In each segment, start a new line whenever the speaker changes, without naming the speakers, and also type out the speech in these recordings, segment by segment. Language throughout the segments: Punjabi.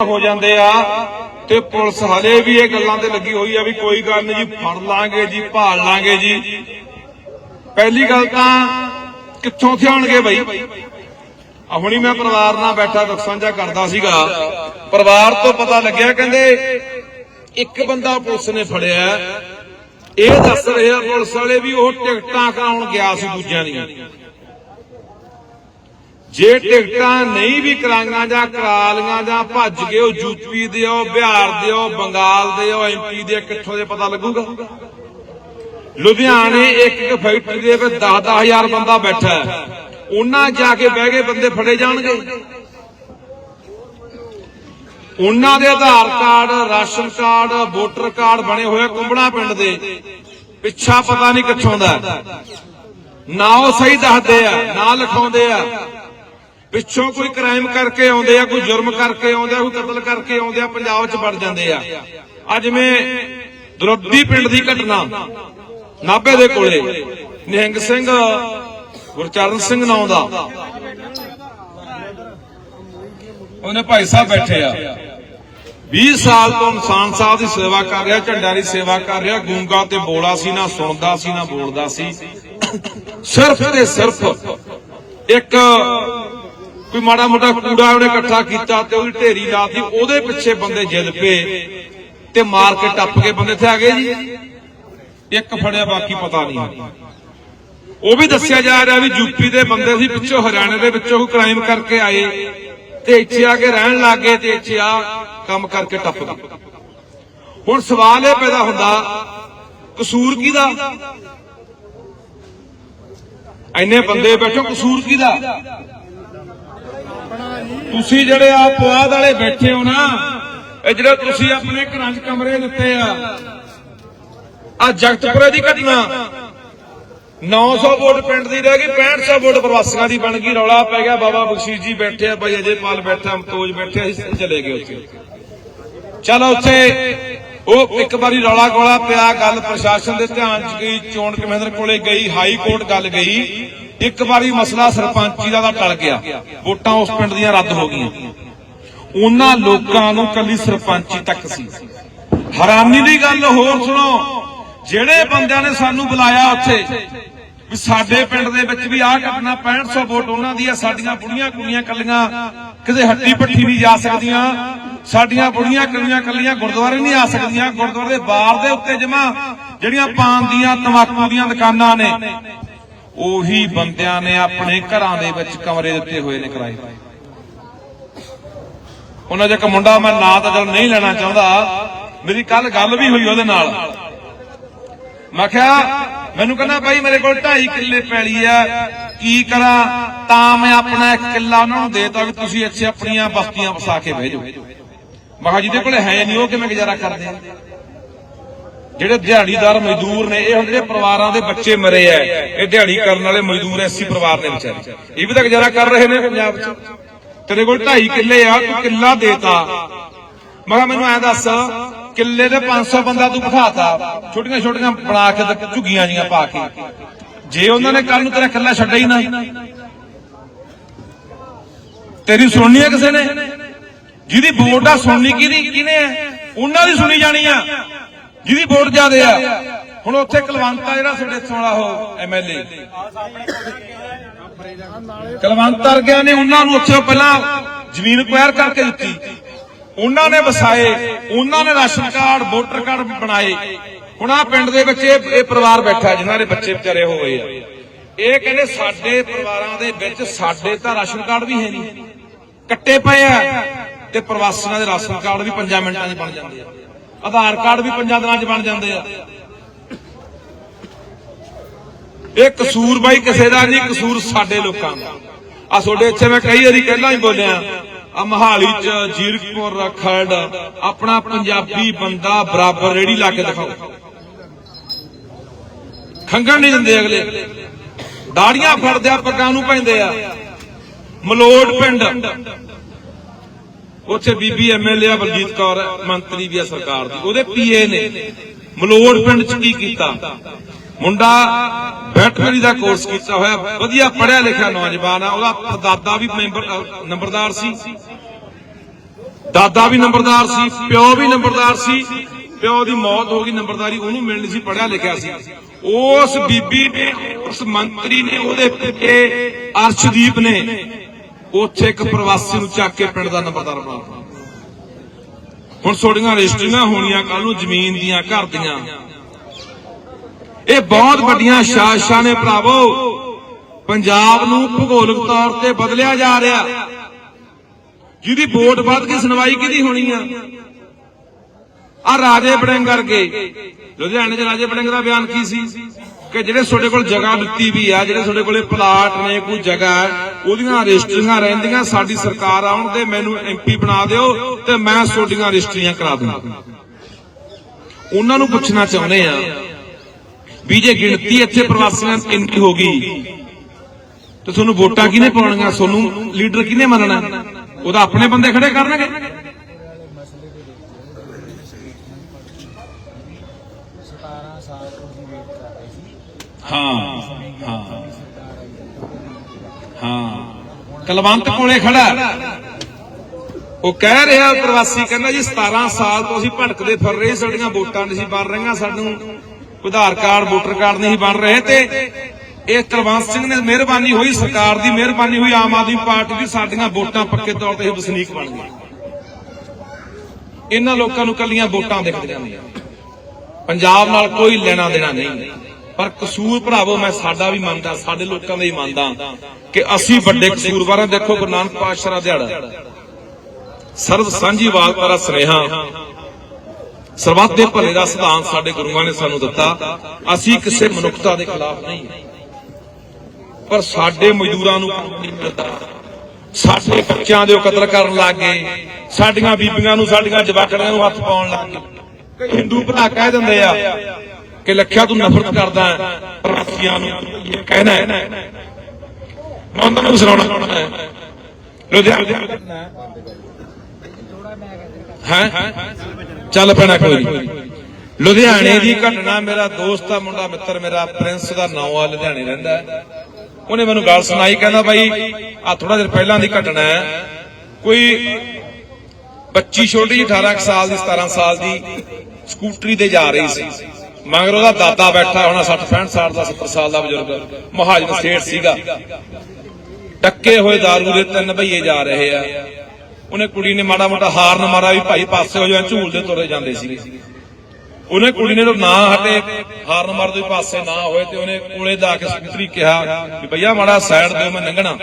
ਹੋ ਜਾਂਦੇ ਆ ਤੇ ਪੁਲਿਸ ਹਲੇ ਵੀ ਇਹ ਗੱਲਾਂ ਤੇ ਲੱਗੀ ਹੋਈ ਆ ਵੀ ਕੋਈ ਗੱਲ ਨਹੀਂ ਜੀ, ਫੜ ਲਾਂਗੇ ਜੀ, ਭਾਲ ਲਾਂਗੇ ਜੀ। ਪਹਿਲੀ ਗੱਲ ਤਾਂ ਕਿੱਥੋਂ ਥਿਆਉਣਗੇ ਬਈ? ਹੁਣੀ ਮੈਂ ਪਰਿਵਾਰ ਨਾਲ ਬੈਠਾ ਦੁੱਖ ਸਾਂਝਾ ਕਰਦਾ ਸੀਗਾ। ਪਰਿਵਾਰ ਤੋਂ ਪਤਾ ਲੱਗਿਆ, ਕਹਿੰਦੇ ਇੱਕ ਬੰਦਾ ਪੁਲਿਸ ਨੇ ਫੜਿਆ। ਇਹ ਦੱਸ ਰਿਹਾ ਪੁਲਿਸ ਵਾਲੇ ਵੀ ਉਹ ਟਿਕਟਾਂ ਕਰਾਉਣ ਗਿਆ ਸੀ ਦੂਜਿਆਂ ਦੀਆਂ। ਜੇ ਟਿਕਟਾਂ ਨਹੀਂ ਵੀ ਕਰਾਈਆਂ ਜਾਂ ਕਰਾ ਲੀਆਂ ਜਾਂ ਭੱਜ ਗਏ, ਉਹ ਯੂਪੀ ਦੇ ਉਹ ਬਿਹਾਰ ਦੇ ਉਹ ਬੰਗਾਲ ਦੇ ਉਹ ਐਮਪੀ ਦੇ ਕਿੱਥੋਂ ਦੇ ਪਤਾ ਲੱਗੂਗਾ? ਲੁਧਿਆਣੇ ਇੱਕ ਇੱਕ ਫੈਕਟਰੀ ਦੇ ਵਿੱਚ 10-10000 ਬੰਦਾ ਬੈਠਾ ਹੈ। ਉਹਨਾਂ ਜਾ ਕੇ ਬਹਿ ਗਏ ਬੰਦੇ ਫੜੇ ਜਾਣਗੇ। ਉਹਨਾਂ ਦੇ Aadhaar card, ration card, voter card ਬਣੇ ਹੋਏ ਆ ਕੁੰਬੜਾ ਪਿੰਡ ਦੇ। ਪਿੱਛਾ ਪਤਾ ਨਹੀਂ ਕਿੱਥੋਂ ਦਾ। ਨਾ ਉਹ ਸਹੀ ਦੱਸਦੇ ਆ, ਨਾ ਲਿਖਾਉਂਦੇ ਆ। ਪਿੱਛੋਂ ਕੋਈ ਕ੍ਰਾਈਮ ਕਰਕੇ ਆਉਂਦੇ ਆ, ਕੋਈ ਜੁਰਮ ਕਰਕੇ ਆਉਂਦੇ ਆ, ਕੋਈ ਕਤਲ ਕਰਕੇ ਆਉਂਦੇ ਆ, ਪੰਜਾਬ 'ਚ ਵੜ ਜਾਂਦੇ ਆ। ਅੱਜ ਜਿਵੇਂ ਦਰੁੱਦੀ ਪਿੰਡ ਦੀ ਘਟਨਾ ਨਾਭੇ ਦੇ ਕੋਲੇ, ਨਿਹੰਗ ਸਿੰਘ, ਗੁਰਚਰਨ ਸਿੰਘ ਨਾਂ ਦਾ। ਉਹਨੇ ਭਾਈ ਸਾਹਿਬ ਬੈਠੇ ਆ। 20 ਸਾਲ ਤੋਂ ਇਨਸਾਨ ਸਾਹਿਬ ਦੀ ਸੇਵਾ ਕਰ ਰਿਹਾ ਝੰਡਾਂ ਦੀ ਸੇਵਾ ਕਰ ਰਿਹਾ, ਗੂੰਗਾ ਤੇ ਬੋਲਾ ਸੀ, ਨਾ ਸੁਣਦਾ ਸੀ, ਨਾ ਬੋਲਦਾ ਸੀ। ਸਿਰਫ ਤੇ ਸਿਰਫ ਇੱਕ ਕੋਈ ਮਾੜਾ ਮੋਟਾ ਕੂੜਾ ਉਹਨੇ ਇਕੱਠਾ ਕੀਤਾ ਤੇ ਉਹਦੀ ਢੇਰੀ ਲਾਤੀ, ਉਹਦੇ ਪਿੱਛੇ ਬੰਦੇ ਜਿੱਦ ਪਏ ਤੇ ਮਾਰ ਕੇ ਟੱਪ ਕੇ ਬੰਦੇ ਇੱਥੇ ਆ ਗਏ ਜੀ। ਇੱਕ ਫੜਿਆ, ਬਾਕੀ ਪਤਾ ਨਹੀਂ। ਉਹ ਵੀ ਦੱਸਿਆ ਜਾ ਰਿਹਾ ਵੀ ਯੂਪੀ ਦੇ ਬੰਦੇ ਸੀ, ਪਿੱਛੋਂ ਹਰਿਆਣੇ ਦੇ ਵਿੱਚੋਂ ਕ੍ਰਾਈਮ ਕਰਕੇ ਆਏ ਤੇ ਇੱਥੇ ਆ ਕੇ ਰਹਿਣ ਲੱਗ ਗਏ ਤੇ ਇੱਥੇ ਆ ਕੰਮ ਕਰਕੇ ਟੱਪ ਗਏ। ਹੁਣ ਸਵਾਲ ਇਹ ਪੈਦਾ ਹੁੰਦਾ, ਕਸੂਰ ਕਿਹਦਾ? ਐਨੇ ਬੰਦੇ ਬੈਠੋ, ਕਸੂਰ ਕਿਹਦਾ? ਤੁਸੀਂ ਜਿਹੜੇ ਆ ਪੁਆਧ ਵਾਲੇ ਬੈਠੇ ਹੋ ਨਾ, ਇਹ ਜਿਹੜੇ ਤੁਸੀਂ ਆਪਣੇ ਘਰਾਂ 'ਚ ਕਮਰੇ ਦਿੱਤੇ ਆ ਆ ਜਗਤਪੁਰੇ ਦੀ ਘਟਨਾ। 900 ਵੋਟ ਪਿੰਡ ਦੀ ਰਹਿ ਗਈ 6500 ਵੋਟ ਪ੍ਰਵਾਸੀਆਂ ਦੀ ਬਣ ਗਈ, ਰੌਲਾ ਪੈ ਗਿਆ, ਬਾਬਾ ਬਖਸ਼ੀਸ਼ ਜੀ ਬੈਠੇ ਆ, ਭਾਈ ਅਜੇਪਾਲ ਬੈਠਾ, ਮਤੋਜ ਬੈਠੇ ਅਸੀਂ ਚਲੇ ਗਏ ਉੱਥੇ। ਚਲੋ ਉੱਥੇ, ਉਹ ਇੱਕ ਵਾਰੀ ਰੌਲਾ ਗੋਲਾ ਪਿਆ, ਗੱਲ ਪ੍ਰਸ਼ਾਸਨ ਦੇ ਧਿਆਨ ਚ ਗਈ, ਚੋਣ ਕਮਿਸ਼ਨਰ ਕੋਲੇ ਗਈ, ਹਾਈ ਕੋਰਟ ਗੱਲ ਗਈ। ਇੱਕ ਵਾਰੀ ਮਸਲਾ ਸਰਪੰਚੀ ਦਾ ਟਲ ਗਿਆ। ਵੋਟਾਂ ਉਸ ਪਿੰਡ ਦੀਆਂ ਰੱਦ ਹੋ ਗਈਆਂ। ਉਹਨਾਂ ਲੋਕਾਂ ਨੂੰ ਕੱਲੀ ਸਰਪੰਚੀ ਤੱਕ ਸੀ। ਹੈਰਾਨੀ ਦੀ ਗੱਲ ਹੋਰ ਸੁਣੋ, ਜਿਹੜੇ ਬੰਦਿਆਂ ਨੇ ਸਾਨੂੰ ਬੁਲਾਇਆ ਉੱਥੇ, ਵੀ ਸਾਡੇ ਪਿੰਡ ਦੇ ਵਿੱਚ ਵੀ ਆਹ ਘਟਨਾ 6500 ਵੋਟ ਉਹਨਾਂ ਦੀ ਆ, ਸਾਡੀਆਂ ਬੁੜੀਆਂ ਕੁੜੀਆਂ ਕੱਲੀਆਂ ਕਿਤੇ ਹੱਟੀ ਪੱਠੀ ਨਹੀਂ ਜਾ ਸਕਦੀਆਂ, ਸਾਡੀਆਂ ਬੁੜੀਆਂ ਕੁੜੀਆਂ ਕੱਲੀਆਂ ਗੁਰਦੁਆਰੇ ਨਹੀਂ ਆ ਸਕਦੀਆਂ, ਗੁਰਦੁਆਰੇ ਦੇ ਬਾਰ ਦੇ ਉੱਤੇ ਜਮਾ ਜਿਹੜੀਆਂ ਪਾਨ ਦੀਆਂ ਤਮਾਕੂ ਦੀਆਂ ਦੁਕਾਨਾਂ ਨੇ ਉਹੀ ਬੰਦਿਆਂ ਨੇ ਆਪਣੇ ਘਰਾਂ ਦੇ ਵਿੱਚ ਕਮਰੇ ਦਿੱਤੇ ਹੋਏ ਨੇ ਕਿਰਾਏ ਉਹਨਾਂ 'ਚ ਇੱਕ ਮੁੰਡਾ ਮੈਂ ਨਾਂ ਤਾਂ ਚਲ ਨਹੀਂ ਲੈਣਾ ਚਾਹੁੰਦਾ। ਮੇਰੀ ਕੱਲ ਗੱਲ ਵੀ ਹੋਈ ਉਹਦੇ ਨਾਲ। ਮੈਂ ਕਿਹਾ, ਮੈਨੂੰ ਕਹਿੰਦਾ, ਬਾਈ ਮੇਰੇ ਕੋਲ 2.5 ਕਿੱਲੇ ਪੈਲੀ ਆ। ਕੀ ਕਰਾਂ? ਤਾਂ ਮੈਂ ਆਪਣਾ ਇੱਕ ਕਿੱਲਾ ਉਹਨਾਂ ਨੂੰ ਦੇਤਾ ਵੀ ਤੁਸੀਂ ਇੱਥੇ ਆਪਣੀਆਂ ਬਸਤੀਆਂ ਵਸਾ ਕੇ ਬਹਿ ਜਾਓ। ਮੈਂ ਕਿਹਾ, ਜਿਹਦੇ ਕੋਲੇ ਹੈ ਨਹੀਂ, ਉਹ ਕਿਵੇਂ ਗੁਜ਼ਾਰਾ ਕਰਦੇ ਆ? ਜਿਹੜੇ ਦਿਹਾੜੀਦਾਰ ਮਜ਼ਦੂਰ ਨੇ, ਇਹ ਹੁਣ ਜਿਹੜੇ ਪਰਿਵਾਰਾਂ ਦੇ ਬੱਚੇ ਮਰੇ ਆ ਇਹ ਦਿਹਾੜੀ ਕਰਨ ਵਾਲੇ ਮਜ਼ਦੂਰ ਐਸੀ ਪਰਿਵਾਰ ਨੇ ਵਿਚਾਰੇ। ਇਹ ਵੀ ਤਾਂ ਗੁਜ਼ਾਰਾ ਕਰ ਰਹੇ ਨੇ ਪੰਜਾਬ 'ਚ। ਤੇਰੇ ਕੋਲ 2.5 ਕਿੱਲੇ ਆ, ਤੂੰ ਕਿੱਲਾ ਦੇਤਾ। ਮੈਂ ਮੈਨੂੰ ਐ ਦੱਸ, ਕਿੱਲੇ ਦੇ 500 ਬੰਦਾ ਤੂੰ ਬਿਠਾਤਾ। ਛੋਟੀਆਂ ਛੋਟੀਆਂ ਬਣਾ ਕੇ ਤੇ ਝੁੱਗੀਆਂ ਜੀਆਂ ਪਾ ਕੇ। ਜੇ ਉਹਨਾਂ ਨੇ ਕੱਲ ਨੂੰ ਤੇਰਾ ਕਿੱਲਾ ਛੱਡਿਆ ਹੀ ਨਾ। ਤੇਰੀ ਸੁਣਨੀ ਹੈ ਕਿਸੇ ਨੇ? ਜਿਹਦੀ ਵੋਟ ਆ ਸੁਣਨੀ ਕਿਹਦੀ ਕਿਹਨੇ ਹੈ ਉਹਨਾਂ ਦੀ ਸੁਣੀ ਜਾਣੀ ਆ। ਜਿਹਦੀ ਵੋਟ ਜ਼ਿਆਦੇ ਆ। ਹੁਣ ਉੱਥੇ ਕਲਵੰਤ ਜਿਹੜਾ ਤੁਹਾਡੇ ਵਾਲਾ ਉਹ ਐਮਐਲਏ ਕਲਵੰਤ ਵਰਗਿਆਂ ਨੇ ਉਹਨਾਂ ਨੂੰ ਉੱਥੇ ਪਹਿਲਾਂ ਜ਼ਮੀਨ ਕੁਐਰ ਕਰਕੇ ਦਿੱਤੀ। ਉਹਨਾਂ ਨੇ ਵਸਾਏ, ਉਹਨਾਂ ਨੇ ਰਾਸ਼ਨ ਕਾਰਡ, ਵੋਟਰ ਕਾਰਡ ਬਣਾਏ। ਹੁਣ ਆ ਪਿੰਡ ਦੇ ਵਿੱਚ ਇਹ ਇਹ ਪਰਿਵਾਰ ਬੈਠਾ, ਜਿਨ੍ਹਾਂ ਦੇ ਬੱਚੇ ਵਿਚਾਰੇ ਹੋਏ ਆ। ਇਹ ਕਹਿੰਦੇ ਸਾਡੇ ਪਰਿਵਾਰਾਂ ਦੇ ਵਿੱਚ ਸਾਡੇ ਤਾਂ ਰਾਸ਼ਨ ਕਾਰਡ ਵੀ ਹੈ ਨਹੀਂ। ਕੱਟੇ ਪਏ ਆ ਤੇ ਪ੍ਰਵਾਸੀਆਂ ਦੇ ਰਾਸ਼ਨ ਕਾਰਡ ਵੀ 5 ਮਿੰਟਾਂ 'ਚ ਬਣ ਜਾਂਦੇ ਆ। ਆਧਾਰ ਕਾਰਡ ਵੀ 5 ਦਿਨਾਂ 'ਚ ਬਣ ਜਾਂਦੇ ਆ। ਇਹ ਕਸੂਰ ਬਾਈ ਕਿਸੇ ਦਾ ਨਹੀਂ, ਕਸੂਰ ਸਾਡੇ ਲੋਕਾਂ ਦਾ। ਆ ਤੁਹਾਡੇ ਇੱਥੇ ਮੈਂ ਕਈ ਵਾਰੀ ਪਹਿਲਾਂ ਹੀ ਬੋਲਿਆ, ਆ ਮਹਾਲੀ ਚ ਜੀਰਕਪੁਰ ਖਰੜ, ਆਪਣਾ ਪੰਜਾਬੀ ਬੰਦਾ ਬਰਾਬਰ ਰੇੜੀ ਲਾ ਕੇ ਦਿਖਾਓ। ਖੰਗਣ ਨਹੀਂ ਦਿੰਦੇ ਅਗਲੇ। ਦਾੜੀਆਂ ਫੜਦੇ ਆ ਪੱਗਾਂ ਨੂੰ ਪੈਂਦੇ ਆ। ਮਲੋੜ ਪਿੰਡ। ਉੱਥੇ ਬੀਬੀ ਐਮਐਲਏ ਆ, ਬਲਜੀਤ ਕੌਰ, ਮੰਤਰੀ ਵੀ ਆ ਸਰਕਾਰ ਦੀ। ਉਹਦੇ ਪੀਏ ਨੇ। ਮਲੋੜ ਪਿੰਡ ਚ ਕੀ ਕੀਤਾ? ਮੁੰਡਾ ਵੈਟਰਨਰੀ ਦਾ ਕੋਰਸ ਕੀਤਾ ਹੋਇਆ। ਵਧੀਆ ਪੜਿਆ ਲਿਖਿਆ ਨੌਜਵਾਨ ਆ। ਉਹਦਾ ਦਾਦਾ ਵੀ ਮੈਂਬਰ ਨੰਬਰਦਾਰ ਸੀ। ਦਾਦਾ ਵੀ ਨੰਬਰਦਾਰ ਸੀ, ਪਿਓ ਵੀ ਨੰਬਰਦਾਰ ਸੀ। ਪਿਓ ਦੀ ਮੌਤ ਹੋ ਗਈ, ਨੰਬਰਦਾਰੀ ਉਹਨੂੰ ਮਿਲਣੀ ਸੀ ਪੜਿਆ ਲਿਖਿਆ ਸੀ। ਉਸ ਬੀਬੀ ਨੇ, ਉਸ ਮੰਤਰੀ ਨੇ, ਉਹਦੇ ਪਿੱਤੇ ਅਰਸ਼ਦੀਪ ਨੇ ਉੱਥੇ ਇੱਕ ਪ੍ਰਵਾਸੀ ਨੂੰ ਚੱਕ ਕੇ ਪਿੰਡ ਦਾ ਨੰਬਰਦਾਰ ਬਣਾਤਾ ਹੁਣ ਛੋੜੀਆਂ ਰਜਿਸਟਰੀਆਂ ਹੋਣੀਆਂ ਕੱਲ ਨੂੰ ਜ਼ਮੀਨ ਦੀਆਂ ਘਰ ਦੀਆਂ। ਇਹ ਬਹੁਤ ਵੱਡੀਆਂ ਸ਼ਾਸਕਾਂ ਨੇ ਭਰਾਵੋ ਪੰਜਾਬ ਨੂੰ ਭੂਗੋਲਿਕ ਤੌਰ ਤੇ ਬਦਲਿਆ ਜਾ ਰਿਹਾ। ਜਿਹਦੀ ਵੋਟ ਵੱਧ ਕੇ ਸੁਣਵਾਈ ਕਿਹਦੀ ਹੋਣੀ ਆ? ਆ ਰਾਜੇ ਬੜਿੰਗ ਕਰਕੇ ਲੁਧਿਆਣੇ ਦੇ ਰਾਜੇ ਬੜਿੰਗ ਦਾ ਬਿਆਨ ਕੀ ਸੀ? ਕਿ ਜਿਹੜੇ ਤੁਹਾਡੇ ਕੋਲ ਜਗ੍ਹਾ ਦਿੱਤੀ ਵੀ ਆ ਜਿਹੜੇ ਤੁਹਾਡੇ ਕੋਲੇ ਪਲਾਟ ਨੇ ਕੋਈ ਜਗ੍ਹਾ ਹੈ, ਉਹਦੀਆਂ ਰਜਿਸਟਰੀਆਂ ਰਹਿੰਦੀਆਂ, ਸਾਡੀ ਸਰਕਾਰ ਆਉਣ ਤੇ ਮੈਨੂੰ ਐਮਪੀ ਬਣਾ ਦਿਓ ਤੇ ਮੈਂ ਤੁਹਾਡੀਆਂ ਰਜਿਸਟਰੀਆਂ ਕਰਾ ਦੂੰਗਾ। ਉਹਨਾਂ ਨੂੰ ਪੁੱਛਣਾ ਚਾਹੁੰਦੇ ਆ ਵੀ ਜੇ ਗਿਣਤੀ ਇੱਥੇ ਪ੍ਰਵਾਸੀਆਂ ਇੰਨੀ ਹੋ ਗਈ, ਤੇ ਤੁਹਾਨੂੰ ਵੋਟਾਂ ਕਿਹਨੇ ਪਾਉਣੀਆਂ? ਤੁਹਾਨੂੰ ਲੀਡਰ ਕਿਹਨੇ ਮੰਨਣਾ? ਉਹਦਾ ਆਪਣੇ ਬੰਦੇ ਖੜੇ ਕਰਨਗੇ
ਸਤਾਰਾਂ ਸਾਲ ਤੋਂ ਅਸੀਂ ਵੇਟ ਕਰ ਰਹੇ ਸੀ
ਹਾਂ ਹਾਂ ਹਾਂ ਕਲਵੰਤ ਕੋਲੇ ਖੜਾ। ਉਹ ਕਹਿ ਰਿਹਾ ਪ੍ਰਵਾਸੀ, ਕਹਿੰਦਾ ਜੀ 17 ਸਾਲ ਤੋਂ ਅਸੀਂ ਭਟਕਦੇ ਫਿਰ ਰਹੇ, ਸਾਡੀਆਂ ਵੋਟਾਂ ਨਹੀਂ ਬਣ ਰਹੀਆਂ, ਸਾਨੂੰ ਆਧਾਰ ਕਾਰਡ, ਵੋਟਰ ਕਾਰਡ ਨਹੀਂ ਬਣ ਰਹੇ ਤੇ ਇਹ ਕੁਲਵੰਤ ਸਿੰਘ ਨੇ ਮਿਹਰਬਾਨੀ ਹੋਈ, ਸਰਕਾਰ ਦੀ ਮਿਹਰਬਾਨੀ ਹੋਈ, ਆਮ ਆਦਮੀ ਪਾਰਟੀ ਦੀ, ਸਾਡੀਆਂ ਵੋਟਾਂ ਪੱਕੇ ਤੌਰ ਤੇ ਵਸਨੀਕ ਬਣ ਗਏ ਇਹਨਾਂ ਲੋਕਾਂ ਨੂੰ ਕੱਲੀਆਂ ਵੋਟਾਂ ਦਿਖਦੀਆਂ ਨੇ ਪੰਜਾਬ ਨਾਲ ਕੋਈ ਲੈਣਾ ਦੇਣਾ ਨਹੀਂ। ਪਰ ਕਸੂਰ ਭਰਾਵੋ, ਮੈਂ ਸਾਡਾ ਵੀ ਮੰਨਦਾ, ਸਾਡੇ ਲੋਕਾਂ ਦਾ ਹੀ ਮੰਨਦਾ ਕਿ ਅਸੀਂ ਵੱਡੇ ਕਸੂਰਵਾਰਾਂ ਦੇਖੋ ਗੁਰੂ ਨਾਨਕ ਪਾਤਸ਼ਾਹ ਦਾ ਦਿਹਾੜਾ। ਸਰਬ ਸਾਂਝੀ ਵਾਲਪਾਰਾ ਸੁਨੇਹਾ। ਸਰਬੱਤ ਦੇ ਭਲੇ ਦਾ ਸਿਧਾਂਤ ਸਾਡੇ ਗੁਰੂਆਂ ਨੇ ਸਾਨੂੰ ਦਿੱਤਾ। ਅਸੀਂ ਕਿਸੇ ਮਨੁੱਖਤਾ ਦੇ ਖਿਲਾਫ ਨਹੀਂ। ਪਰ ਸਾਡੇ ਮਜ਼ਦੂਰਾਂ ਨੂੰ ਨਹੀਂ ਮਿਲਦਾ ਸਾਡੇ ਬੱਚਿਆਂ ਦੇ ਉਹ ਕਤਲ ਕਰਨ ਲੱਗ ਗਏ। ਸਾਡੀਆਂ ਬੀਬੀਆਂ ਨੂੰ, ਸਾਡੀਆਂ ਜਵਾਕੜੀਆਂ ਨੂੰ ਹੱਥ ਪਾਉਣ ਲੱਗ ਗਏ। ਹਿੰਦੂ ਭਰਾ ਕਹਿ ਦਿੰਦੇ ਆ ਕਿ ਲੱਖਿਆ ਤੂੰ ਨਫ਼ਰਤ ਕਰਦਾ ਹੈ ਪ੍ਰਵਾਸੀਆਂ ਨੂੰ ਇਹ ਕਹਿਣਾ ਹੈ। ਮੈਂ ਉਹਨਾਂ ਨੂੰ ਸੁਣਾਉਣਾ ਹੈ। ਲੁਧਿਆਣਾ। ਹੈ? ਚੱਲ ਪੈਣਾ ਕੋਈ ਲੁਧਿਆਣੇ ਦੀ ਘਟਨਾ, ਮੇਰਾ ਦੋਸਤ ਆ ਮੁੰਡਾ ਮਿੱਤਰ, ਮੇਰਾ ਪ੍ਰਿੰਸ ਦਾ ਨਾਮ ਆ, ਲੁਧਿਆਣੇ ਰਹਿੰਦਾ ਉਹਨੇ ਮੈਨੂੰ ਗੱਲ ਸੁਣਾਈ, ਕਹਿੰਦਾ ਬਾਈ ਆ ਥੋੜਾ ਦਿਨ ਪਹਿਲਾਂ ਦੀ ਘਟਨਾ ਹੈ। ਕੋਈ ਬੱਚੀ ਛੋਟੀ ਜਿਹੀ 18 ਸਾਲ ਦੀ 17 ਸਾਲ ਦੀ ਸਕੂਟਰੀ ਤੇ ਜਾ ਰਹੀ ਸੀ। ਮਗਰ ਉਹਦਾ ਦਾਦਾ ਬੈਠਾ ਹੋਣਾ 60 65 ਸਾਲ ਦਾ 70 ਸਾਲ ਦਾ ਬਜ਼ੁਰਗ। ਮਹਾਜਨ ਸੇਠ ਸੀਗਾ। ਟੱਕੇ ਹੋਏ ਦਾਰੂ ਦੇ ਤਿੰਨ ਭਈਏ ਜਾ ਰਹੇ ਆ। ਉਹਨੇ ਕੁੜੀ ਨੇ ਮਾੜਾ ਮੋਟਾ ਹਾਰਨ ਮਾਰਾ ਵੀ ਭਾਈ ਪਾਸੇ ਹੋ ਜਾ ਝੂਲਦੇ ਤੁਰੇ ਜਾਂਦੇ ਸੀ ਉਹਨੇ ਕੁੜੀ ਨੇ ਨਾ ਹਟੇ, ਹਾਰਨ ਮਾਰਦੇ ਵੀ ਪਾਸੇ ਨਾ ਹੋਏ ਤੇ ਉਹਨੇ ਕੋਲੇ ਦਾ ਕੇ ਸਕੂਟਰੀ ਕਿਹਾ ਵੀ ਭਈਆ ਮਾੜਾ ਸਾਈਡ ਦਿਓ, ਮੈਂ ਲੰਘਣਾ।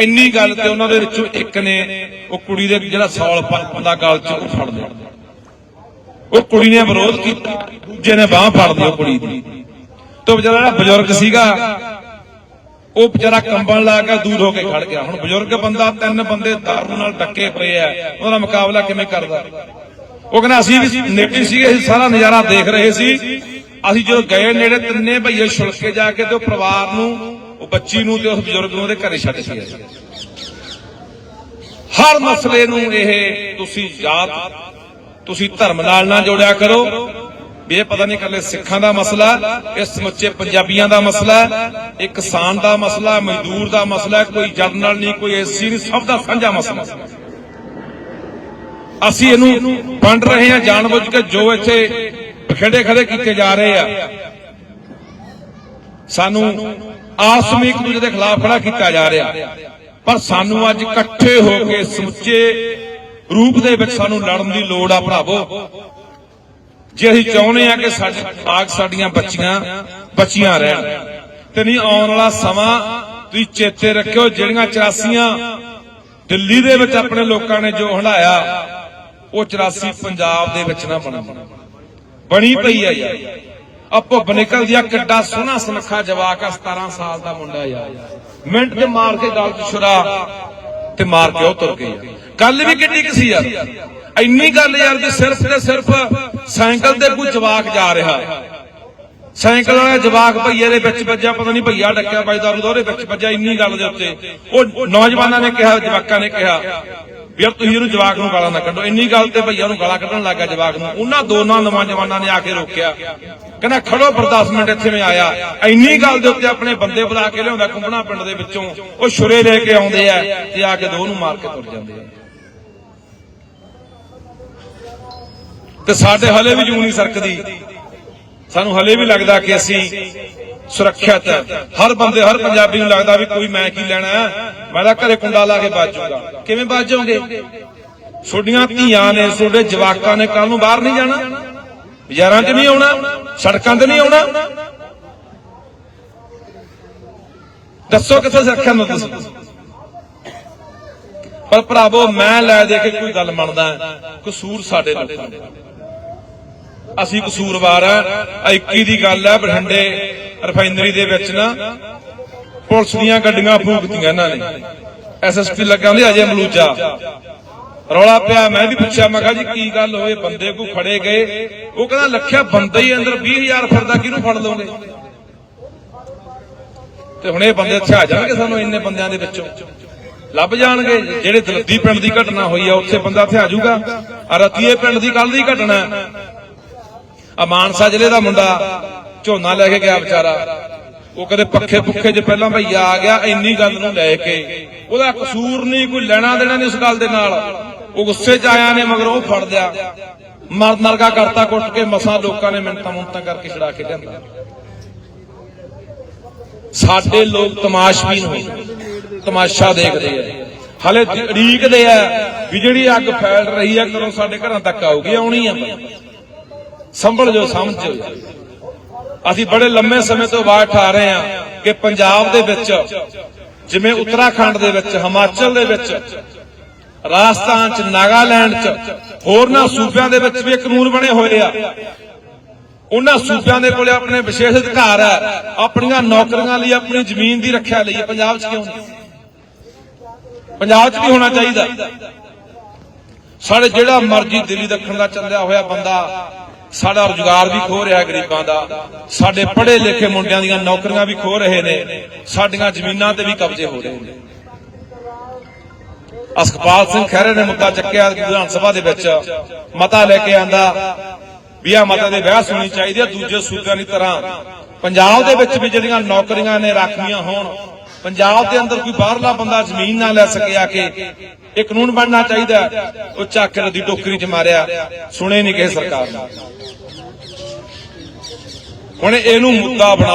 ਇੰਨੀ ਗੱਲ ਤੇ ਉਹਨਾਂ ਦੇ ਵਿੱਚੋਂ ਇੱਕ ਨੇ ਉਹ ਕੁੜੀ ਦੇ ਜਿਹੜਾ ਸੌਲ ਪਾਉਂਦਾ ਗਲ ਚ ਫੜ ਲਿਆ। ਉਹ ਕੁੜੀ ਨੇ ਵਿਰੋਧ ਕੀਤਾ, ਦੂਜੇ ਨੇ ਬਾਹ ਫੜ ਲਈ ਉਹ ਕੁੜੀ ਦੀ। ਤੇ ਵਿਚਾਰਾ ਜਿਹੜਾ ਬਜ਼ੁਰਗ ਸੀਗਾ, ਉਹ ਵਿਚਾਰਾ ਕੰਬਣ ਲਾ ਕੇ ਦੂਰ ਹੋ ਕੇ ਖੜ ਗਿਆ। ਹੁਣ ਬਜ਼ੁਰਗ ਬੰਦਾ, ਤਿੰਨ ਬੰਦੇ ਦਾਰੂ ਨਾਲ ਡੱਕੇ ਪਏ ਆ, ਉਹਦਾ ਮੁਕਾਬਲਾ ਕਿਵੇਂ ਕਰਦਾ? ਉਹ ਕਹਿੰਦਾ, ਅਸੀਂ ਵੀ ਨੇੜੇ ਸੀਗੇ, ਅਸੀਂ ਸਾਰਾ ਨਜ਼ਾਰਾ ਦੇਖ ਰਹੇ ਸੀ। ਅਸੀਂ ਜਦੋਂ ਗਏ ਨੇੜੇ, ਤਿੰਨੇ ਭਈਏ ਛੁਲਕੇ ਜਾ ਕੇ ਤੇ ਉਹ ਪਰਿਵਾਰ ਨੂੰ, ਉਹ ਬੱਚੀ ਨੂੰ ਤੇ ਉਸ ਬਜ਼ੁਰਗ ਨੂੰ ਉਹਦੇ ਘਰੇ ਛੱਡ ਕੇ ਹਰ ਮਸਲੇ ਨੂੰ ਇਹ ਤੁਸੀਂ ਯਾਦ ਤੁਸੀਂ ਧਰਮ ਨਾਲ ਨਾ ਜੋੜਿਆ ਕਰੋ। ਵੀ ਇਹ ਪਤਾ ਨਹੀਂ ਕੱਲੇ ਸਿੱਖਾਂ ਦਾ ਮਸਲਾ ਇਹ ਸਮੁੱਚੇ ਪੰਜਾਬੀਆਂ ਦਾ ਮਸਲਾ, ਇਹ ਕਿਸਾਨ ਦਾ ਮਸਲਾ, ਮਜ਼ਦੂਰ ਦਾ ਮਸਲਾ, ਕੋਈ ਜਨਰਲ ਨਹੀਂ, ਕੋਈ ਐਸਸੀ ਨਹੀਂ, ਸਭ ਦਾ ਸਾਂਝਾ ਮਸਲਾ। ਅਸੀਂ ਇਹਨੂੰ ਵੰਡ ਰਹੇ ਹਾਂ, ਜਾਣਬੁੱਝ ਕੇ ਜੋ ਇੱਥੇ ਖੜੇ ਖੜੇ ਕੀਤੇ ਜਾ ਰਹੇ ਆ। ਸਾਨੂੰ ਆਸਮੀ ਇੱਕ ਦੂਜੇ ਦੇ ਖਿਲਾਫ ਖੜਾ ਕੀਤਾ ਜਾ ਰਿਹਾ। ਪਰ ਸਾਨੂੰ ਅੱਜ ਇਕੱਠੇ ਹੋ ਕੇ ਸਮੁੱਚੇ ਰੂਪ ਦੇ ਵਿੱਚ ਸਾਨੂੰ ਲੜਨ ਦੀ ਲੋੜ ਆ ਭਰਾਵੋ। ਜੇ ਅਸੀਂ ਚਾਹੁੰਦੇ ਆ ਕਿ ਸਾਡੇ ਆਗ ਸਾਡੀਆਂ ਬੱਚੀਆਂ, ਬਚੀਆਂ ਰਹਿਣ। ਤੇ ਨਹੀਂ ਆਉਣ ਵਾਲਾ ਸਮਾਂ ਤੁਸੀਂ ਚੇਤੇ ਰੱਖਿਓ, ਜਿਹੜੀਆਂ 84 ਦਿੱਲੀ ਦੇ ਵਿੱਚ ਆਪਣੇ ਲੋਕਾਂ ਨੇ ਜੋ ਹੰਡਾਇਆ ਉਹ 84 ਪੰਜਾਬ ਦੇ ਵਿੱਚ ਨਾ ਬਣਨ। ਬਣੀ ਪਈ ਆ ਯਾਰ। ਆ ਭੁੱਬ ਨਿਕਲਦੀ ਆ, ਕਿੱਡਾ ਸੋਹਣਾ ਸੁਨੱਖਾ ਜਵਾਕ ਆ 17 ਸਾਲ ਦਾ ਮੁੰਡਾ ਯਾਰ। ਮਿੰਟ ਤੇ ਮਾਰ ਕੇ ਗਲ ਛੁਰਾ। ਤੇ ਮਾਰ ਕੇ ਉਹ ਤੁਰ ਗਏ ਗੱਲ ਵੀ ਕਿੰਨੀ ਸੀ ਯਾਰ। ਇੰਨੀ ਗੱਲ ਯਾਰ ਵੀ ਸਿਰਫ ਤੇ ਸਿਰਫ ਸਾਈਕਲ ਤੇ ਕੋਈ ਜਵਾਕ ਜਾ ਰਿਹਾ। ਸਾਈਕਲ ਵਾਲਾ ਜਵਾਕ ਭਈਏ ਦੇ ਵਿੱਚ ਵੱਜਿਆ, ਪਤਾ ਨਹੀਂ ਭਈਆ ਡੱਕਿਆ ਵੱਜਦਾ ਦਾ ਉਹਦੇ ਵਿੱਚ ਵੱਜਿਆ ਇੰਨੀ ਗੱਲ ਦੇ ਉੱਤੇ। ਉਹ ਨੌਜਵਾਨਾਂ ਨੇ ਕਿਹਾ, ਜਵਾਕਾਂ ਨੇ ਕਿਹਾ ਵੀ ਯਾਰ ਤੁਸੀਂ ਇਹਨੂੰ ਜਵਾਕ ਨੂੰ ਗਾਲਾਂ ਨਾ ਕੱਢੋ। ਇੰਨੀ ਗੱਲ ਤੇ ਭਈਆ ਨੂੰ ਗਾਲਾਂ ਕੱਢਣ ਲੱਗਾ ਜਵਾਕ ਨੂੰ। ਉਹਨਾਂ ਦੋਨਾਂ ਨੌਜਵਾਨਾਂ ਨੇ ਆ ਕੇ ਰੋਕਿਆ। ਕਹਿੰਦਾ, ਖੜੋ ਫਿਰ 10 ਮਿੰਟ ਇੱਥੇ ਮੈਂ ਆਇਆ। ਇੰਨੀ ਗੱਲ ਦੇ ਉੱਤੇ ਆਪਣੇ ਬੰਦੇ ਬੁਲਾ ਕੇ ਲਿਆਉਂਦਾ ਕੁੰਬਣਾ ਪਿੰਡ ਦੇ ਵਿੱਚੋਂ। ਉਹ ਛੁਰੇ ਲੈ ਕੇ ਆਉਂਦੇ ਆ ਤੇ ਆ ਕੇ ਦੋ ਨੂੰ ਮਾਰ ਕੇ ਤੁਰ ਜਾਂਦੇ ਆ। ਤੇ ਸਾਡੇ ਹਲੇ ਵੀ ਜੂ ਨਹੀਂ ਸਰਕਦੀ ਸਾਨੂੰ ਹਲੇ ਵੀ ਲੱਗਦਾ ਕਿ ਅਸੀਂ ਸੁਰੱਖਿਅਤ ਹੈ। ਹਰ ਬੰਦੇ, ਹਰ ਪੰਜਾਬੀ ਨੂੰ ਲੱਗਦਾ ਵੀ ਕੋਈ ਮੈਂ ਕੀ ਲੈਣਾ ਮੈਂ ਤਾਂ ਘਰੇ ਕੁੰਡਾ ਲਾ ਕੇ ਬਚ ਕਿਵੇਂ ਬਚ ਛੋਡੀਆਂ ਧੀਆਂ ਨੇ ਛੋਡੇ ਜਵਾਕਾਂ ਨੇ ਕੱਲ ਨੂੰ ਬਾਹਰ ਨਹੀਂ ਜਾਣਾ। ਬਾਜ਼ਾਰਾਂ 'ਚ ਨਹੀਂ ਆਉਣਾ, ਸੜਕਾਂ ਤੇ ਨਹੀਂ ਆਉਣਾ। ਦੱਸੋ ਕਿੱਥੇ ਸੁਰੱਖਿਆ ਨੂੰ ਤੁਸੀਂ? ਪਰ ਭਰਾਵੋ, ਮੈਂ ਲੈ ਦੇ ਕੇ ਕੋਈ ਗੱਲ ਮੰਨਦਾ ਕਸੂਰ ਸਾਡੇ ਲੋਕਾਂ ਦਾ ਅਸੀਂ ਕਸੂਰਵਾਰ ਆ ਆਹ 21 ਦੀ ਗੱਲ ਹੈ ਬਠਿੰਡੇ ਰਿਫਾਈਨਰੀ ਦੇ ਵਿੱਚ ਨਾ। ਪੁਲਿਸ ਦੀਆਂ ਗੱਡੀਆਂ ਫੂਕਤੀਆਂ ਇਹਨਾਂ ਨੇ। ਐਸਐਸਪੀ ਲੱਗਾ ਹੁੰਦੀ ਅਜੇ ਮਲੂਜਾ। ਰੌਲਾ ਪਿਆ, ਮੈਂ ਵੀ ਪੁੱਛਿਆ, ਮੈਂ ਕਿਹਾ ਜੀ ਕੀ ਗੱਲ ਹੋਏ ਬੰਦੇ ਕੋ ਫੜੇ ਗਏ। ਉਹ ਕਹਿੰਦਾ ਲੱਖਿਆ ਬੰਦਾ ਹੀ ਅੰਦਰ 20000 ਫਿਰਦਾ, ਕਿਹਨੂੰ ਫੜ ਲਓਗੇ? ਤੇ ਹੁਣ ਇਹ ਬੰਦੇ ਇੱਥੇ ਜਾਣਗੇ ਸਾਨੂੰ ਇੰਨੇ ਬੰਦਿਆਂ ਦੇ ਵਿੱਚੋਂ। ਲੱਭ ਜਾਣਗੇ। ਜਿਹੜੇ ਦਲੱਦੀ ਪਿੰਡ ਦੀ ਘਟਨਾ ਹੋਈ ਆ, ਉੱਥੇ ਬੰਦਾ ਇੱਥੇ ਆ ਜਾਊਗਾ। ਆ ਰਤੀਏ ਪਿੰਡ ਦੀ ਕੱਲ ਦੀ ਘਟਨਾ ਆ ਮਾਨਸਾ ਜ਼ਿਲ੍ਹੇ ਦਾ ਮੁੰਡਾ ਝੋਨਾ ਲੈ ਕੇ ਗਿਆ ਵਿਚਾਰਾ। ਉਹ ਕਦੇ ਪੱਖੇ ਪੁੱਖੇ 'ਚ ਪਹਿਲਾਂ ਭਈਆ ਆ ਗਿਆ, ਇੰਨੀ ਗੱਲ ਨੂੰ ਲੈ ਕੇ। ਉਹਦਾ ਕਸੂਰ ਨਹੀਂ ਕੋਈ ਲੈਣਾ ਦੇਣਾ ਨਹੀਂ ਉਸ ਗੱਲ ਦੇ ਨਾਲ। ਉਹ ਗੁੱਸੇ 'ਚ ਆਇਆ ਨੇ ਮਗਰ ਉਹ ਫੜ ਲਿਆ। ਮਰ ਨਰਗਾ ਕਰਤਾ ਕੁੱਟ ਕੇ ਮਸਾਂ ਲੋਕਾਂ ਨੇ ਮਿੰਤਾਂ ਮੁੰਤਾਂ ਕਰਕੇ ਛੜਾ ਕੇ ਲਿਆਂਦਾ। ਸਾਡੇ ਲੋਕ ਤਮਾਸ਼ਬੀਨ ਹੋਏ, ਤਮਾਸ਼ਾ ਦੇਖਦੇ ਆ। ਹਲੇ ਉਡੀਕਦੇ ਆ ਵੀ ਜਿਹੜੀ ਅੱਗ ਫੈਲ ਰਹੀ ਆ, ਕਦੋਂ ਸਾਡੇ ਘਰਾਂ ਤੱਕ ਆਊਗੀ, ਆਉਣੀ ਆ ਸੰਭਲ ਜੋ ਸਮਝ ਜੋ। ਅਸੀਂ ਬੜੇ ਲੰਮੇ ਸਮੇਂ ਤੋਂ ਆਵਾਜ਼ ਉਠਾ ਰਹੇ ਹਾਂ ਕਿ ਪੰਜਾਬ ਦੇ ਵਿੱਚ, ਜਿਵੇਂ ਉੱਤਰਾਖੰਡ ਦੇ ਵਿੱਚ, ਹਿਮਾਚਲ ਦੇ ਵਿੱਚ, ਰਾਜਸਥਾਨ ਚ, ਨਾਗਾਲੈਂਡ ਚ, ਹੋਰਨਾਂ ਸੂਬਿਆਂ ਦੇ ਵਿੱਚ ਵੀ ਕਾਨੂੰਨ ਬਣੇ ਹੋਏ ਆ। ਉਹਨਾਂ ਸੂਬਿਆਂ ਦੇ ਕੋਲੇ ਆਪਣੇ ਵਿਸ਼ੇਸ਼ ਅਧਿਕਾਰ ਹੈ ਆਪਣੀਆਂ ਨੌਕਰੀਆਂ ਲਈ, ਆਪਣੀ ਜ਼ਮੀਨ ਦੀ ਰੱਖਿਆ ਲਈ। ਪੰਜਾਬ 'ਚ ਕਿਉਂ ਨਹੀਂ? ਪੰਜਾਬ 'ਚ ਵੀ ਹੋਣਾ ਚਾਹੀਦਾ। ਸਾਡੇ ਜਿਹੜਾ ਮਰਜ਼ੀ ਦਿੱਲੀ ਦੱਖਣ ਦਾ ਚੱਲਿਆ ਹੋਇਆ ਬੰਦਾ ਸਾਡਾ ਰੁਜ਼ਗਾਰ ਵੀ ਖੋ ਰਿਹਾ ਗਰੀਬਾਂ ਦਾ। ਸਾਡੇ ਪੜ੍ਹੇ ਲਿਖੇ ਮੁੰਡਿਆਂ ਦੀਆਂ ਨੌਕਰੀਆਂ ਵੀ ਖੋ ਰਹੇ ਨੇ। ਸਾਡੀਆਂ ਜ਼ਮੀਨਾਂ ਤੇ ਵੀ ਕਬਜ਼ੇ ਹੋ ਰਹੇ ਨੇ। ਅਸਕਪਾਲ ਸਿੰਘ ਖਹਿਰੇ ਨੇ ਮੁੱਦਾ ਚੱਕਿਆ ਵਿਧਾਨ ਸਭਾ ਦੇ ਵਿੱਚ। ਮਤਾ ਲੈ ਕੇ ਆਂਦਾ ਵੀ ਆ ਮਤਾ ਦੇ ਬਹਿਸ ਹੋਣੀ ਚਾਹੀਦੀ ਹੈ ਦੂਜੇ ਸੂਬਿਆਂ ਦੀ ਤਰ੍ਹਾਂ। ਪੰਜਾਬ ਦੇ ਵਿੱਚ ਵੀ ਜਿਹੜੀਆਂ ਨੌਕਰੀਆਂ ਨੇ, ਰਾਖਵੀਆਂ ਹੋਣ ਪੰਜਾਬ ਦੇ ਅੰਦਰ ਕੋਈ ਬਾਹਰਲਾ ਬੰਦਾ ਜ਼ਮੀਨ ਨਾ ਲੈ ਸਕੇ ਆ ਕੇ, ਇਹ ਕਾਨੂੰਨ ਬਣਨਾ ਚਾਹੀਦਾ ਉਹ ਚੱਕ ਦੀ ਟੋਕਰੀ 'ਚ ਮਾਰਿਆ। ਸੁਣੇ ਨਹੀਂ ਕਿਸੇ ਸਰਕਾਰ ਨੇ। ਹੁਣ ਇਹਨੂੰ ਮੁੱਦਾ ਬਣਾਓ।